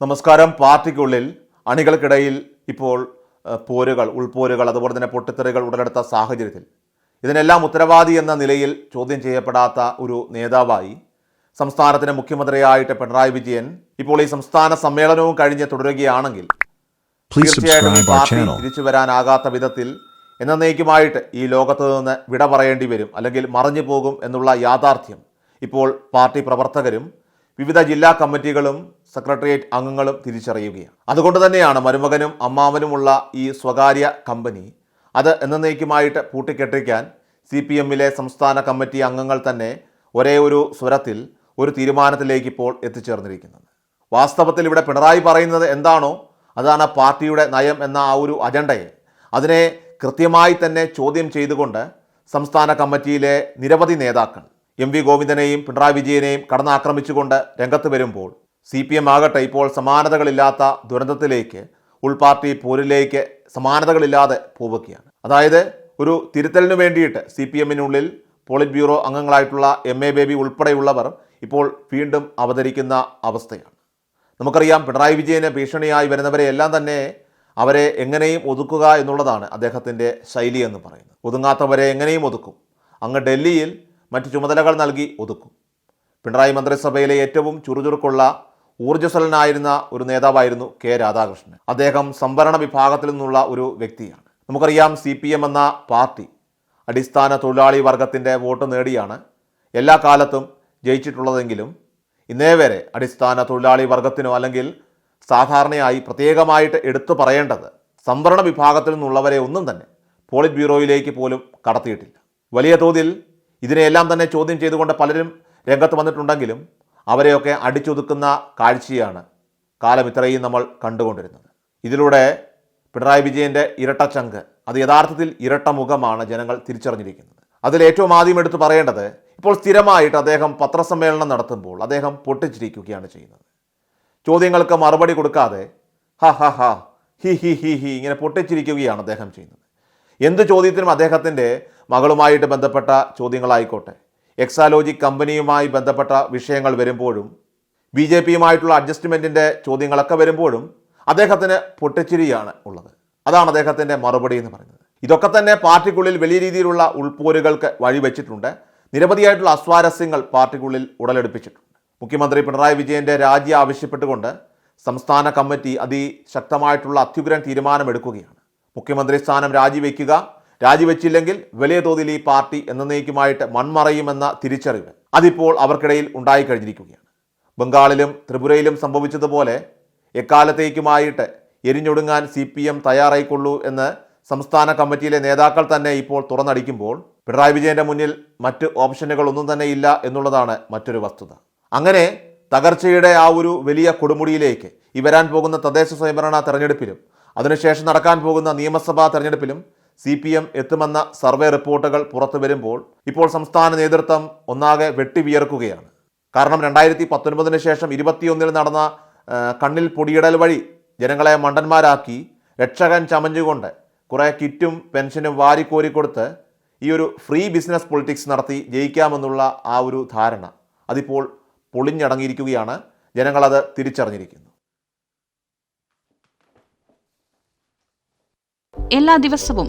നമസ്കാരം പാർട്ടിക്കുള്ളിൽ അണികൾക്കിടയിൽ ഇപ്പോൾ പോരുകൾ ഉൾപോരുകൾ അതുപോലെ തന്നെ പൊട്ടിത്തെറികൾ ഉടലെടുത്ത സാഹചര്യത്തിൽ ഇതിനെല്ലാം ഉത്തരവാദി എന്ന നിലയിൽ ചോദ്യം ചെയ്യപ്പെടാത്ത ഒരു നേതാവായി സംസ്ഥാനത്തിന് മുഖ്യമന്ത്രിയായിട്ട് പിണറായി വിജയൻ ഇപ്പോൾ ഈ സംസ്ഥാന സമ്മേളനവും കഴിഞ്ഞ് തുടരുകയാണെങ്കിൽ Please തീർച്ചയായിട്ടും subscribe our പാർട്ടി. തിരിച്ചു വരാനാകാത്ത വിധത്തിൽ എന്നേക്കുമായിട്ട് ഈ ലോകത്ത് നിന്ന് വിട പറയേണ്ടി വരും അല്ലെങ്കിൽ മറഞ്ഞു പോകും എന്നുള്ള യാഥാർത്ഥ്യം ഇപ്പോൾ പാർട്ടി പ്രവർത്തകരും വിവിധ ജില്ലാ കമ്മിറ്റികളും സെക്രട്ടേറിയറ്റ് അംഗങ്ങളും തിരിച്ചറിയുകയാണ്. അതുകൊണ്ട് തന്നെയാണ് മരുമകനും അമ്മാവനുമുള്ള ഈ സ്വകാര്യ കമ്പനി അത് എന്നേക്കുമായിട്ട് പൂട്ടിക്കെട്ടിക്കാൻ സി പി എമ്മിലെ സംസ്ഥാന കമ്മിറ്റി അംഗങ്ങൾ തന്നെ ഒരേ ഒരു സ്വരത്തിൽ ഒരു തീരുമാനത്തിലേക്ക് ഇപ്പോൾ എത്തിച്ചേർന്നിരിക്കുന്നത്. വാസ്തവത്തിൽ ഇവിടെ പിണറായി പറയുന്നത് എന്താണോ അതാണ് പാർട്ടിയുടെ നയം എന്ന ആ ഒരു അജണ്ടയെ അതിനെ കൃത്യമായി തന്നെ ചോദ്യം ചെയ്തുകൊണ്ട് സംസ്ഥാന കമ്മിറ്റിയിലെ നിരവധി നേതാക്കൾ എം വി ഗോവിന്ദനെയും പിണറായി വിജയനെയും കടന്നാക്രമിച്ചുകൊണ്ട് രംഗത്ത് വരുമ്പോൾ സി പി എം ആകട്ടെ ഇപ്പോൾ സമാനതകളില്ലാത്ത ദുരന്തത്തിലേക്ക് ഉൾപാർട്ടി പോരിലേക്ക് സമാനതകളില്ലാതെ പോവുകയാണ്. അതായത് ഒരു തിരുത്തലിന് വേണ്ടിയിട്ട് സി പി എമ്മിനുള്ളിൽ പോളിറ്റ് ബ്യൂറോ അംഗങ്ങളായിട്ടുള്ള എം എ ബേബി ഉൾപ്പെടെയുള്ളവർ ഇപ്പോൾ വീണ്ടും അവതരിക്കുന്ന അവസ്ഥയാണ്. നമുക്കറിയാം പിണറായി വിജയന് ഭീഷണിയായി വരുന്നവരെ എല്ലാം തന്നെ അവരെ എങ്ങനെയും ഒതുക്കുക എന്നുള്ളതാണ് അദ്ദേഹത്തിന്റെ ശൈലി എന്ന് പറയുന്നത്. ഒതുങ്ങാത്തവരെ എങ്ങനെയും ഒതുക്കും. അങ്ങ് ഡൽഹിയിൽ മറ്റ് ചുമതലകൾ നൽകി ഒതുക്കും. പിണറായി മന്ത്രിസഭയിലെ ഏറ്റവും ചുറുചുറുക്കുള്ള ഊർജസ്വലനായിരുന്ന ഒരു നേതാവായിരുന്നു കെ രാധാകൃഷ്ണൻ. അദ്ദേഹം സംവരണ വിഭാഗത്തിൽ നിന്നുള്ള ഒരു വ്യക്തിയാണ്. നമുക്കറിയാം സി പി എം എന്ന പാർട്ടി അടിസ്ഥാന തൊഴിലാളി വർഗത്തിന്റെ വോട്ട് നേടിയാണ്. എല്ലാ കാലത്തും ജയിച്ചിട്ടുള്ളതെങ്കിലും ഇന്നേ വരെ അടിസ്ഥാന തൊഴിലാളി വർഗത്തിനോ അല്ലെങ്കിൽ സാധാരണയായി പ്രത്യേകമായിട്ട് എടുത്തു പറയേണ്ടത് സംവരണ വിഭാഗത്തിൽ നിന്നുള്ളവരെ ഒന്നും തന്നെ പോളിറ്റ് ബ്യൂറോയിലേക്ക് പോലും കടത്തിയിട്ടില്ല. വലിയ തോതിൽ ഇതിനെയെല്ലാം തന്നെ ചോദ്യം ചെയ്തുകൊണ്ട് പലരും രംഗത്ത് വന്നിട്ടുണ്ടെങ്കിലും അവരെയൊക്കെ അടിച്ചൊതുക്കുന്ന കാഴ്ചയാണ് കാലം ഇത്രയും നമ്മൾ കണ്ടുകൊണ്ടിരുന്നത്. ഇതിലൂടെ പിണറായി വിജയന്റെ ഇരട്ടച്ചങ്ക് അത് യഥാർത്ഥത്തിൽ ഇരട്ട മുഖമാണ് ജനങ്ങൾ തിരിച്ചറിഞ്ഞിരിക്കുന്നത്. അതിൽ ഏറ്റവും ആദ്യം എടുത്തു പറയേണ്ടത് ഇപ്പോൾ സ്ഥിരമായിട്ട് അദ്ദേഹം പത്രസമ്മേളനം നടത്തുമ്പോൾ അദ്ദേഹം പൊട്ടിച്ചിരിക്കുകയാണ് ചെയ്യുന്നത്. ചോദ്യങ്ങൾക്ക് മറുപടി കൊടുക്കാതെ ഹ ഹ ഹ ഹി ഹി ഹി ഹി ഇങ്ങനെ പൊട്ടിച്ചിരിക്കുകയാണ് അദ്ദേഹം ചെയ്യുന്നത്. എന്ത് ചോദ്യത്തിനും അദ്ദേഹത്തിന്റെ മകളുമായിട്ട് ബന്ധപ്പെട്ട ചോദ്യങ്ങളായിക്കോട്ടെ. എക്സാലോജി കമ്പനിയുമായി ബന്ധപ്പെട്ട വിഷയങ്ങൾ വരുമ്പോഴും ബി ജെ പിയുമായിട്ടുള്ള അഡ്ജസ്റ്റ്മെന്റിന്റെ ചോദ്യങ്ങളൊക്കെ വരുമ്പോഴും അദ്ദേഹത്തിന് പൊട്ടിച്ചിരിയാണ് ഉള്ളത്. അതാണ് അദ്ദേഹത്തിന്റെ മറുപടി എന്ന് പറയുന്നത്. ഇതൊക്കെ തന്നെ പാർട്ടിക്കുള്ളിൽ വലിയ രീതിയിലുള്ള ഉൾപോരുകൾക്ക് വഴിവെച്ചിട്ടുണ്ട്. നിരവധിയായിട്ടുള്ള അസ്വാരസ്യങ്ങൾ പാർട്ടിക്കുള്ളിൽ ഉടലെടുപ്പിച്ചിട്ടുണ്ട്. മുഖ്യമന്ത്രി പിണറായി വിജയന്റെ രാജി ആവശ്യപ്പെട്ടുകൊണ്ട് സംസ്ഥാന കമ്മിറ്റി അതിശക്തമായിട്ടുള്ള അത്യുഗ്രൻ തീരുമാനമെടുക്കുകയാണ്. മുഖ്യമന്ത്രി സ്ഥാനം രാജിവെക്കുക രാജിവെച്ചില്ലെങ്കിൽ വലിയ തോതിൽ ഈ പാർട്ടി എന്നേക്കുമായിട്ട് മൺമറയുമെന്ന തിരിച്ചറിവ് അതിപ്പോൾ അവർക്കിടയിൽ ഉണ്ടായിക്കഴിഞ്ഞിരിക്കുകയാണ് ബംഗാളിലും ത്രിപുരയിലും സംഭവിച്ചതുപോലെ എക്കാലത്തേക്കുമായിട്ട് എരിഞ്ഞൊടുങ്ങാൻ സി പി എം തയ്യാറായിക്കൊള്ളൂ എന്ന് സംസ്ഥാന കമ്മിറ്റിയിലെ നേതാക്കൾ തന്നെ ഇപ്പോൾ തുറന്നടിക്കുമ്പോൾ പിണറായി വിജയന്റെ മുന്നിൽ മറ്റ് ഓപ്ഷനുകളൊന്നും തന്നെ ഇല്ല എന്നുള്ളതാണ് മറ്റൊരു വസ്തുത. അങ്ങനെ തകർച്ചയുടെ ആ ഒരു വലിയ കൊടുമുടിയിലേക്ക് ഈ വരാൻ പോകുന്ന തദ്ദേശ സ്വയംഭരണ തെരഞ്ഞെടുപ്പിലും അതിനുശേഷം നടക്കാൻ പോകുന്ന നിയമസഭാ തെരഞ്ഞെടുപ്പിലും സി പി എം എത്തുമെന്ന സർവേ റിപ്പോർട്ടുകൾ പുറത്തു വരുമ്പോൾ ഇപ്പോൾ സംസ്ഥാന നേതൃത്വം ഒന്നാകെ വെട്ടിവിയർക്കുകയാണ് കാരണം രണ്ടായിരത്തി പത്തൊൻപതിന് ശേഷം ഇരുപത്തിയൊന്നിൽ നടന്ന കണ്ണിൽ പൊടിയിടൽ വഴി ജനങ്ങളെ മണ്ടന്മാരാക്കി രക്ഷകൻ ചമഞ്ഞുകൊണ്ട് കുറേ കിറ്റും പെൻഷനും വാരിക്കോരിക്കൊടുത്ത് ഈ ഒരു ഫ്രീ ബിസിനസ് പൊളിറ്റിക്സ് നടത്തി ജയിക്കാമെന്നുള്ള ആ ഒരു ധാരണ അതിപ്പോൾ പൊളിഞ്ഞടങ്ങിയിരിക്കുകയാണ്. ജനങ്ങളത് തിരിച്ചറിഞ്ഞിരിക്കുന്നു. എല്ലാ ദിവസവും